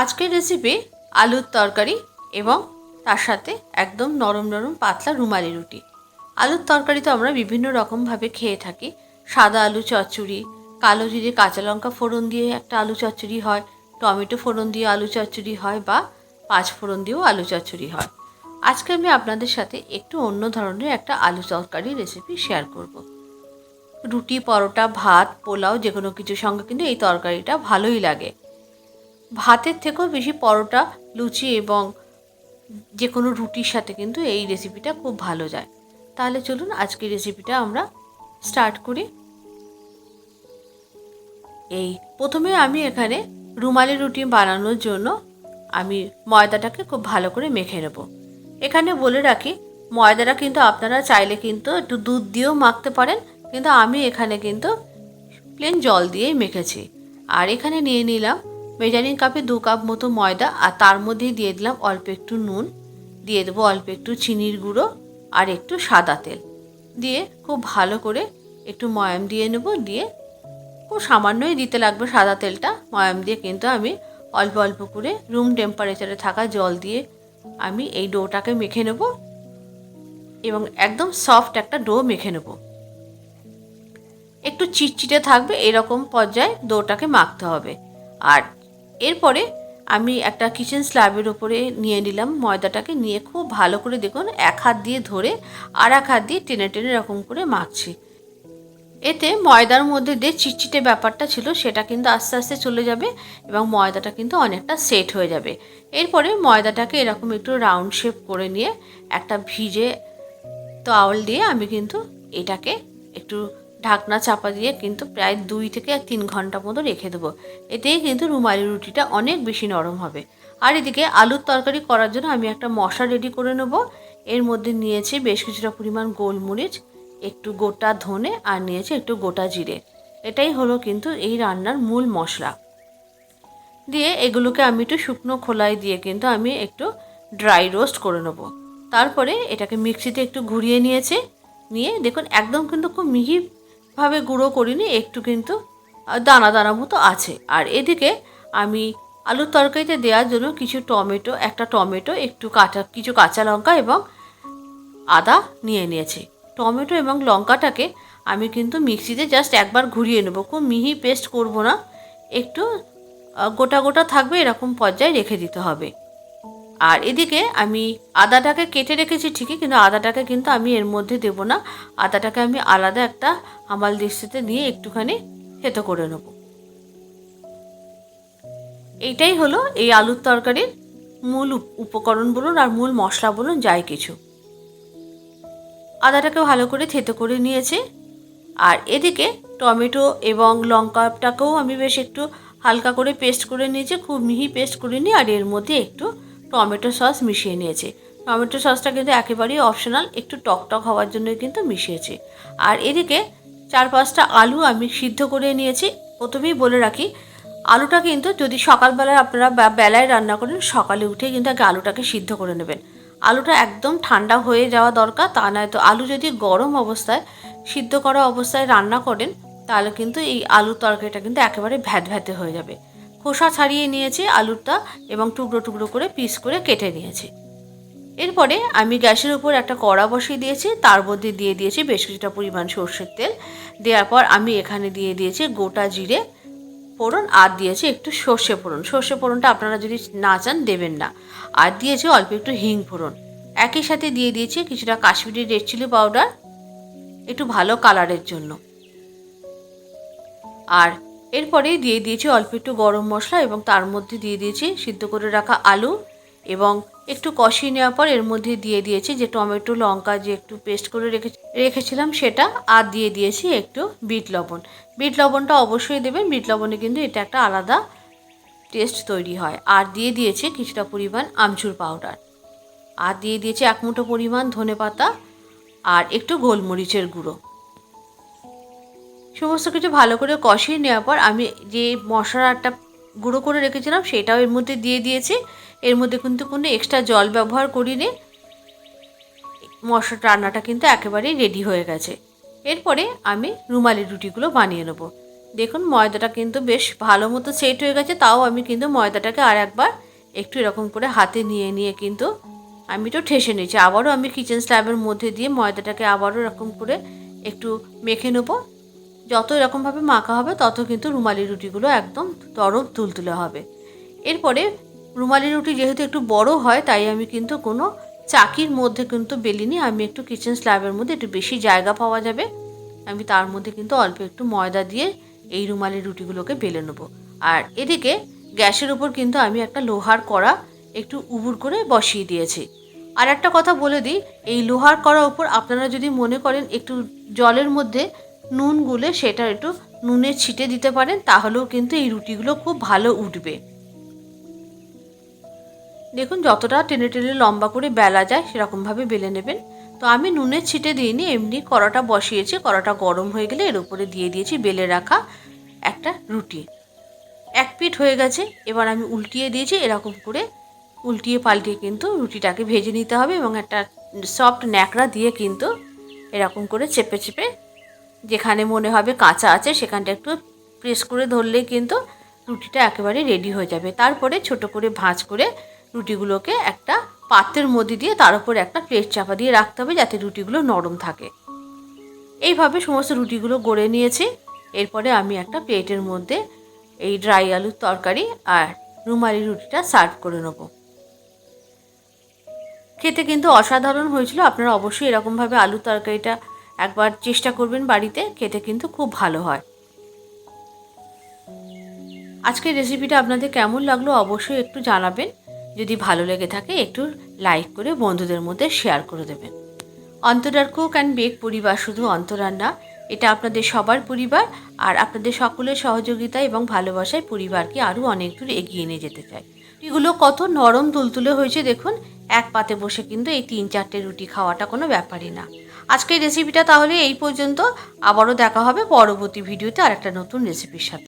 আজকের রেসিপি আলুর তরকারি এবং তার সাথে একদম নরম নরম পাতলা রুমালি রুটি। আলুর তরকারি তো আমরা বিভিন্ন রকমভাবে খেয়ে থাকি। সাদা আলু চচ্চড়ি, কালো জিরে কাঁচা লঙ্কা ফোড়ন দিয়ে একটা আলু চচ্চড়ি হয়, টমেটো ফোড়ন দিয়ে আলু চচ্চড়ি হয় বা পাঁচ ফোড়ন দিয়েও আলু চচ্চড়ি হয়। আজকে আমি আপনাদের সাথে একটু অন্য ধরনের একটা আলু তরকারি রেসিপি শেয়ার করব। রুটি, পরোটা, ভাত, পোলাও যে কোনো কিছুর সঙ্গে কিন্তু এই তরকারিটা ভালোই লাগে। ভাতের থেকেও বেশি পরোটা, লুচি এবং যে কোনো রুটির সাথে কিন্তু এই রেসিপিটা খুব ভালো যায়। তাহলে চলুন আজকের রেসিপিটা আমরা স্টার্ট করি। এই প্রথমে আমি এখানে রুমালি রুটি বানানোর জন্য আমি ময়দাটাকে খুব ভালো করে মেখে নেব। এখানে বলে রাখি, ময়দাটা কিন্তু আপনারা চাইলে কিন্তু একটু দুধ দিয়েও মাখতে পারেন, কিন্তু আমি এখানে কিন্তু প্লেন জল দিয়েই মেখেছি। আর এখানে নিয়ে নিলাম মেজারিং কাপে দু কাপ মতো ময়দা আর তার মধ্যেই দিয়ে দিলাম অল্প একটু নুন। দিয়ে দেবো অল্প একটু চিনির গুঁড়ো আর একটু সাদা তেল। দিয়ে খুব ভালো করে একটু ময়াম দিয়ে নেব, দিয়ে খুব সামান্যই দিতে লাগবে সাদা তেলটা। ময়াম দিয়ে কিন্তু আমি অল্প অল্প করে রুম টেম্পারেচারে থাকা জল দিয়ে আমি এই ডোটাকে মেখে নেব এবং একদম সফট একটা ডো মেখে নেব। একটু চিটচিটে থাকবে এরকম পর্যায়ে ডোটাকে মাখতে হবে। আর এরপরে আমি একটা কিচেন স্ল্যাবের ওপরে নিয়ে নিলাম ময়দাটাকে, নিয়ে খুব ভালো করে দেখুন, এক হাত দিয়ে ধরে আর এক হাত দিয়ে টেনে টেনে এরকম করে মাখছি। এতে ময়দার মধ্যে যে চিটচিটে ব্যাপারটা ছিল সেটা কিন্তু আস্তে আস্তে চলে যাবে এবং ময়দাটা কিন্তু অনেকটা সেট হয়ে যাবে। এরপরে ময়দাটাকে এরকম একটু রাউন্ড শেপ করে নিয়ে একটা ভিজে তাওয়াল দিয়ে আমি কিন্তু এটাকে একটু ঢাকনা চাপা দিয়ে কিন্তু প্রায় দুই থেকে তিন ঘণ্টা মতো রেখে দেবো। এতেই কিন্তু রুমালি রুটিটা অনেক বেশি নরম হবে। আর এদিকে আলুর তরকারি করার জন্য আমি একটা মশলা রেডি করে নেব। এর মধ্যে নিয়েছি বেশ কিছুটা পরিমাণ গোলমরিচ, একটু গোটা ধনে আর নিয়েছি একটু গোটা জিরে। এটাই হলো কিন্তু এই রান্নার মূল মশলা। দিয়ে এগুলোকে আমি একটু শুকনো খোলায় দিয়ে কিন্তু আমি একটু ড্রাই রোস্ট করে নেব। তারপরে এটাকে মিক্সিতে একটু ঘুরিয়ে নিয়েছে। নিয়ে দেখুন, একদম কিন্তু খুব মিহিভাবে গুঁড়ো করিনি, একটু কিন্তু দানা দানা মতো আছে। আর এদিকে আমি আলুর তরকারিতে দেওয়ার জন্য কিছু টমেটো, একটা টমেটো, একটু কাঁচা, কিছু কাঁচা লঙ্কা এবং আদা নিয়ে নিয়েছি। টমেটো এবং লঙ্কাটাকে আমি কিন্তু মিক্সিতে জাস্ট একবার ঘুরিয়ে নেব। খুব মিহি পেস্ট করব না, একটু গোটা গোটা থাকবে, এরকম পর্যায়ে রেখে দিতে হবে। আর এদিকে আমি আদাটাকে কেটে রেখেছি ঠিকই, কিন্তু আদাটাকে কিন্তু আমি এর মধ্যে দেব না। আদাটাকে আমি আলাদা একটা হামাল দৃষ্টিতে নিয়ে একটুখানি থেতো করে নেব। এইটাই হলো এই আলুর তরকারির মূল উপকরণ বলুন আর মূল মশলা বলুন, যাই কিছু। আদাটাকে ভালো করে থেতো করে নিয়েছে। আর এদিকে টমেটো এবং লঙ্কাটাকেও আমি বেশ একটু হালকা করে পেস্ট করে নিয়েছি, খুব মিহি পেস্ট করে নিই আর এর মধ্যে একটু টমেটো সস মিশিয়ে নিয়েছে। টমেটো সসটা কিন্তু একেবারেই অপশনাল একটু টক টক হওয়ার জন্যই কিন্তু মিশিয়েছি। আর এদিকে চার পাঁচটা আলু আমি সিদ্ধ করে নিয়েছি। প্রথমেই বলে রাখি, আলুটা কিন্তু যদি সকালবেলায় আপনারা বেলায় রান্না করেন, সকালে উঠে কিন্তু আগে আলুটাকে সিদ্ধ করে নেবেন। আলুটা একদম ঠান্ডা হয়ে যাওয়া দরকার, তা নয় তো আলু যদি গরম অবস্থায় সিদ্ধ করা অবস্থায় রান্না করেন, তাহলে কিন্তু এই আলুর তরকারিটা কিন্তু একেবারে ভ্যাত ভ্যাতে হয়ে যাবে। খোসা ছাড়িয়ে নিয়েছি আলুরটা এবং টুকরো টুকরো করে পিস করে কেটে নিয়েছি। এরপরে আমি গ্যাসের উপর একটা কড়া বসিয়ে দিয়েছি, তার মধ্যে দিয়ে দিয়েছি বেশ কিছুটা পরিমাণ সর্ষের তেল। দেওয়ার পর আমি এখানে দিয়ে দিয়েছি গোটা জিরে ফোড়ন আর দিয়েছি একটু সর্ষে ফোড়ন। সর্ষে ফোড়নটা আপনারা যদি না চান দেবেন না। আর দিয়েছি অল্প একটু হিং ফোড়ন। একই সাথে দিয়ে দিয়েছি কিছুটা কাশ্মীরি রেড চিলি পাউডার, একটু ভালো কালারের জন্য। আর এরপরেই দিয়ে দিয়েছি অল্প একটু গরম মশলা এবং তার মধ্যে দিয়ে দিয়েছি সিদ্ধ করে রাখা আলু এবং একটু কষিয়ে নেওয়ার পর এর মধ্যে দিয়ে দিয়েছি যে টমেটো, লঙ্কা যে একটু পেস্ট করে রেখে রেখেছিলাম সেটা আর দিয়ে দিয়েছি একটু বিট লবণ। বিট লবণটা অবশ্যই দেবেন, বিট লবণে কিন্তু এটা একটা আলাদা টেস্ট তৈরি হয়। আর দিয়ে দিয়েছি কিছুটা পরিমাণ আমচুর পাউডার। আর দিয়ে দিয়েছি এক মুঠো পরিমাণ ধনে পাতা আর একটু গোলমরিচের গুঁড়ো। সমস্ত কিছু ভালো করে কষিয়ে নেওয়ার পর আমি যে মশলাটা গুঁড়ো করে রেখেছিলাম, সেটাও এর মধ্যে দিয়ে দিয়েছি। এর মধ্যে কিন্তু কোনো এক্সট্রা জল ব্যবহার করিনি। মশলা রান্নাটা কিন্তু একেবারেই রেডি হয়ে গেছে। এরপরে আমি রুমালি রুটিগুলো বানিয়ে নেব। দেখুন, ময়দাটা কিন্তু বেশ ভালো মতো সেট হয়ে গেছে, তাও আমি কিন্তু ময়দাটাকে আর একবার একটু এরকম করে হাতে নিয়ে নিয়ে কিন্তু আমি তো ঠেসে নিয়েছি। আবারও আমি কিচেন স্ল্যাবের মধ্যে দিয়ে ময়দাটাকে আবারও এরকম করে একটু মেখে নেব। যত এরকমভাবে মাখা হবে, তত কিন্তু রুমালি রুটিগুলো একদম তরম তুলতুলে হবে। এরপরে রুমালি রুটি যেহেতু একটু বড় হয়, তাই আমি কিন্তু কোনো চাকির মধ্যে কিন্তু বেলিনি আমি একটু কিচেন স্ল্যাবের মধ্যে একটু বেশি জায়গা পাওয়া যাবে। আমি তার মধ্যে কিন্তু অল্প একটু ময়দা দিয়ে এই রুমালি রুটিগুলোকে বেলে নেব। আর এদিকে গ্যাসের উপর কিন্তু আমি একটা লোহার কড়া একটু উবুর করে বসিয়ে দিয়েছি। আর একটা কথা বলে দিই, এই লোহার কড়ার উপর আপনারা যদি মনে করেন একটু জলের মধ্যে নুন গুলে সেটা একটু নুনের ছিটে দিতে পারেন, তাহলেও কিন্তু এই রুটিগুলো খুব ভালো উঠবে। দেখুন, যতটা টেনে টেনে লম্বা করে বেলা যায়, সেরকমভাবে বেলে নেবেন। তো আমি নুনের ছিটে দিইনি, এমনি কড়াটা বসিয়েছি, কড়াটা গরম হয়ে গেলে এর উপরে দিয়ে দিয়েছি বেলে রাখা একটা রুটি। এক পিঠ হয়ে গেছে, এবার আমি উল্টিয়ে দিয়েছি, এরকম করে উল্টিয়ে পাল্টিয়ে কিন্তু রুটিটাকে ভেজে নিতে হবে এবং একটা সফট ন্যাকড়া দিয়ে কিন্তু এরকম করে চেপে চেপে যেখানে মনে হবে কাঁচা আছে, সেখানটা একটু প্রেস করে ধরলেই কিন্তু রুটিটা একেবারে রেডি হয়ে যাবে। তারপরে ছোট করে ভাঁজ করে রুটিগুলোকে একটা পাত্রের মধ্যে দিয়ে তার উপর একটা প্লেট চাপা দিয়ে রাখতে হবে যাতে রুটিগুলো নরম থাকে। এইভাবে সমস্ত রুটিগুলো গড়ে নিয়েছি। এরপরে আমি একটা প্লেটের মধ্যে এই ড্রাই আলুর তরকারি আর রুমালি রুটিটা সার্ভ করে নেব। খেতে কিন্তু অসাধারণ হয়েছিল। আপনারা অবশ্যই এরকমভাবে আলুর তরকারিটা একবার চেষ্টা করবেন বাড়িতে, খেতে কিন্তু খুব ভালো হয়। আজকের রেসিপিটা আপনাদের কেমন লাগল অবশ্যই একটু জানাবেন। যদি ভালো লেগে থাকে, একটু লাইক করে বন্ধুদের মধ্যে শেয়ার করে দেবেন। অন্তরার কুক অ্যান্ড বেক পরিবার শুধু অন্তরার না, এটা আপনাদের সবার পরিবার আর আপনাদের সকলের সহযোগিতা এবং ভালোবাসায় পরিবারকে আরও অনেক দূর এগিয়ে নিয়ে যেতে চাই। এগুলো কত নরম তুলতুলে হয়েছে দেখুন, এক পাতে বসে কিন্তু এই তিন চারটে রুটি খাওয়াটা কোনো ব্যাপারই না। আজকের রেসিপিটা তাহলে এই পর্যন্ত। আবারও দেখা হবে পরবর্তী ভিডিওতে আর একটা নতুন রেসিপির সাথে।